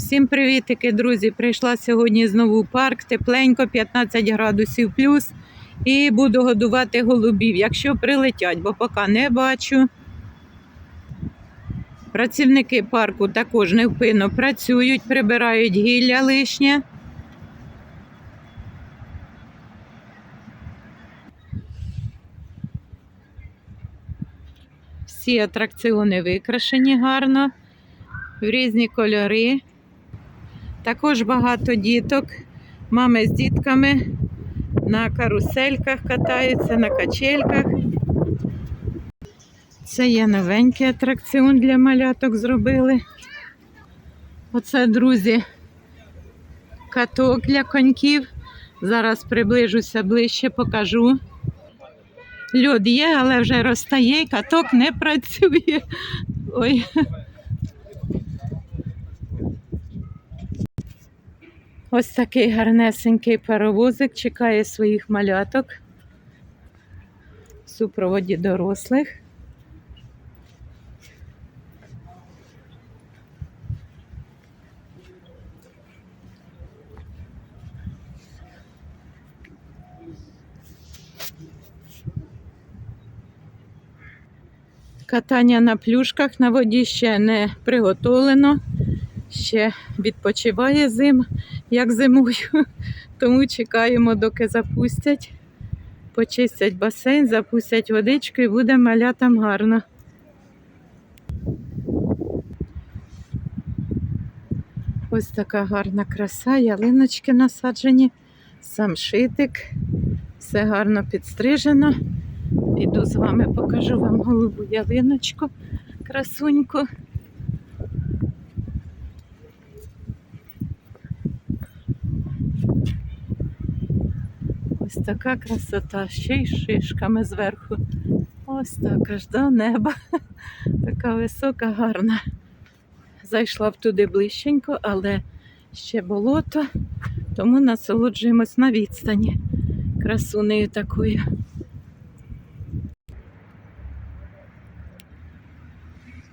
Всім привітики, друзі! Прийшла сьогодні знову в парк, тепленько, 15 градусів плюс. І буду годувати голубів, якщо прилетять, бо поки не бачу. Працівники парку також невпинно працюють, прибирають гілля лишнє. Всі атракціони викрашені гарно, в різні кольори. Також багато діток, мами з дітками на карусельках катаються, на качельках. Це є новенький атракціон для маляток зробили. Оце, друзі, каток для коньків. Зараз приближуся ближче, покажу. Льод є, але вже розтає, каток не працює. Ой. Ось такий гарнесенький паровозик чекає своїх маляток. В супроводі дорослих. Катання на плюшках на воді ще не приготовлено, ще відпочиває зим, як зимою, тому чекаємо, доки запустять, почистять басейн, запустять водичку і буде малятам гарно. Ось така гарна краса, ялиночки насаджені, сам шитик, все гарно підстрижено. Піду з вами покажу вам голубу ялиночку, красуньку. Ось така красота, ще й шишками зверху. Ось так аж до неба. Така висока, гарна. Зайшла б туди ближченько, але ще болото, тому насолоджуємось на відстані красунею такою.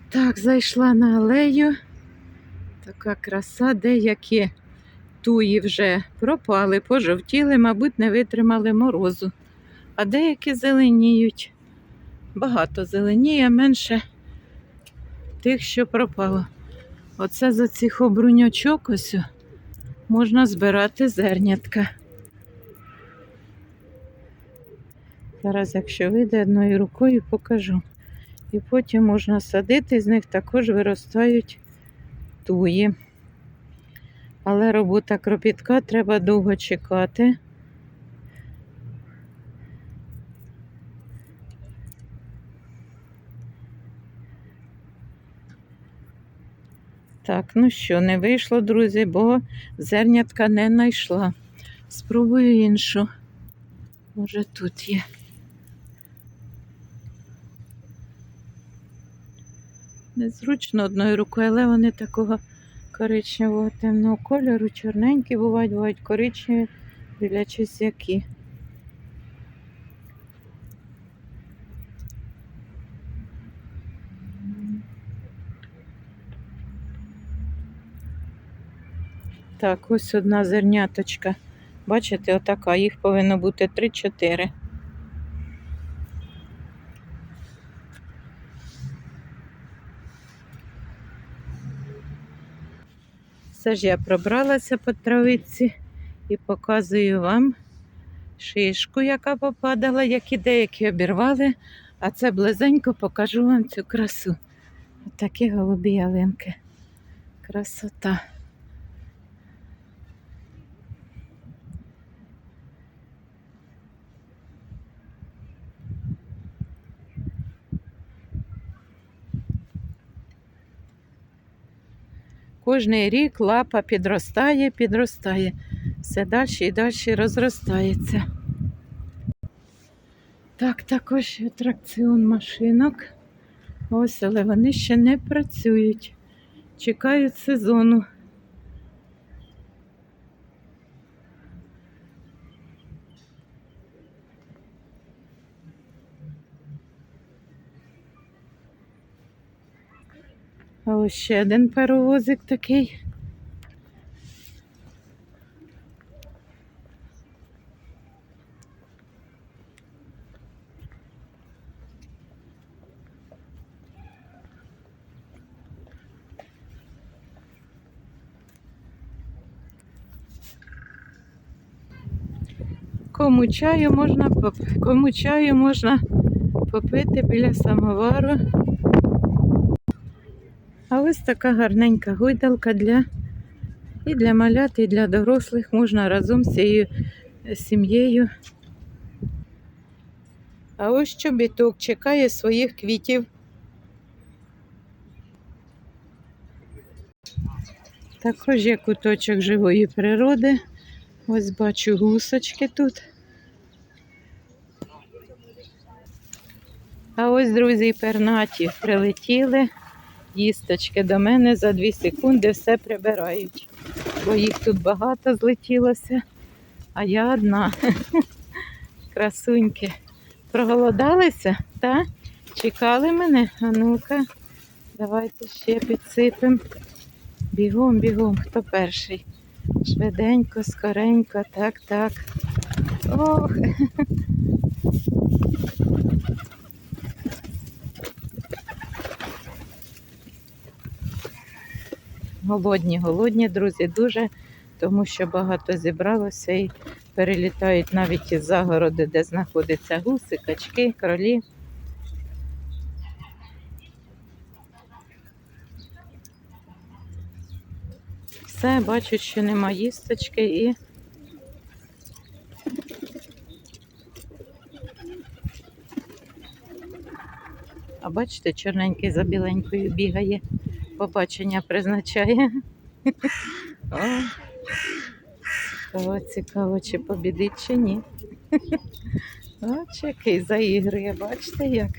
Так, зайшла на алею. Така краса, деякі туї вже пропали, пожовтіли, мабуть, не витримали морозу. А деякі зеленіють. Багато зеленіє, менше тих, що пропало. Оце за цих обруньочок ось можна збирати зернятка. Зараз, якщо вийде одною рукою, покажу. І потім можна садити, з них також виростають туї. Але робота кропітка, треба довго чекати. Так, ну що, не вийшло, друзі, бо зернятка не знайшла. Спробую іншу. Може, тут є. Незручно одною рукою, але вони такого коричневого темного кольору, чорненькі бувають, бувають коричневі, дивлячись які. Так, ось одна зерняточка. Бачите, отака, їх повинно бути 3-4. Все ж я пробралася по травиці і показую вам шишку, яка попадала, які деякі обірвали, а це близенько покажу вам цю красу. Отакі голубі ялинки. Красота. Кожний рік лапа підростає, підростає. Все далі і далі розростається. Так, також атракціон машинок. Ось, але вони ще не працюють. Чекають сезону. А ось ще один перевозик такий. Кому чаю можна поп, кому чаю можна попити біля самовару. Ось така гарненька гойдалка для і для малят, і для дорослих можна разом з цією сім'єю. А ось чобіток чекає своїх квітів. Також є куточок живої природи. Ось бачу гусочки тут. А ось, друзі, пернаті прилетіли. Їсточки до мене за 2 секунди все прибирають. Бо їх тут багато злетілося, а я одна. Красуньки. Проголодалися, так? Чекали мене? А ну-ка, давайте ще підсипемо. Бігом, бігом, хто перший? Швиденько, скоренько, так, так. Ох. Голодні, голодні, друзі, дуже, тому що багато зібралося і перелітають навіть із загороди, де знаходяться гуси, качки, кролі. Все, бачу, що нема їсточки і. А бачите, чорненький за біленькою бігає, побачення призначає. О, цікаво, чи побідить, чи ні. От який заігрує, бачите як.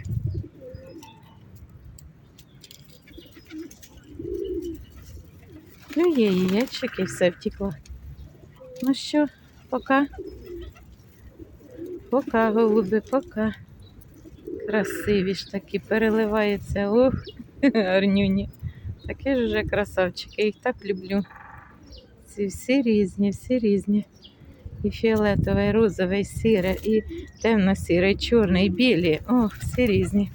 Ну, є яєчки, все втекло. Ну що, пока. Пока, голуби, пока. Красиві ж такі, переливається. Ох, гарнюні. Такі ж вже красавчики, їх так люблю. Ці всі різні, всі різні. І фіолетовий, і розовий, і сіре, і темно-сірий, чорний, і білі. Ох, всі різні.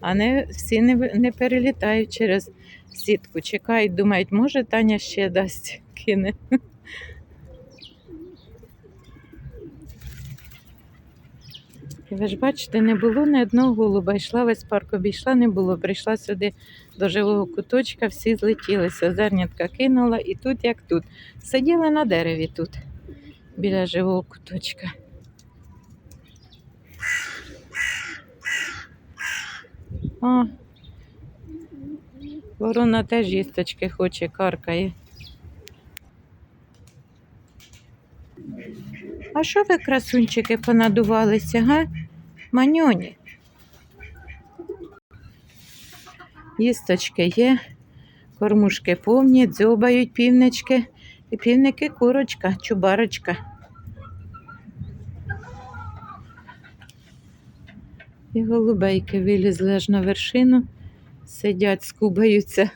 А не, всі не, не перелітають через сітку. Чекають, думають, може Таня ще дасть кине. Ви ж бачите, не було ні одного голуба. Йшла весь парк, обійшла, не було. Прийшла сюди до живого куточка, всі злетілися. Зернятка кинула і тут, як тут. Сиділи на дереві тут, біля живого куточка. О, ворона теж їсточки хоче, каркає. А що ви, красунчики, понадувалися, га? Маньоні? Їсточки є, кормушки повні, дзьобають півнички. І півники курочка, чубарочка. І голубейки вилізли аж на вершину, сидять, скубаються.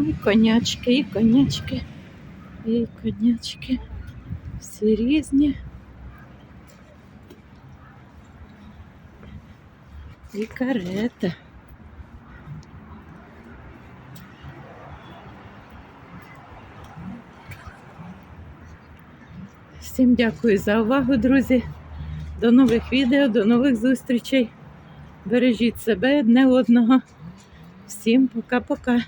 Ну і конячки, і конячки, і конячки. Всі різні. І карета. Всім дякую за увагу, друзі. До нових відео, до нових зустрічей. Бережіть себе одне одного. Всім пока-пока.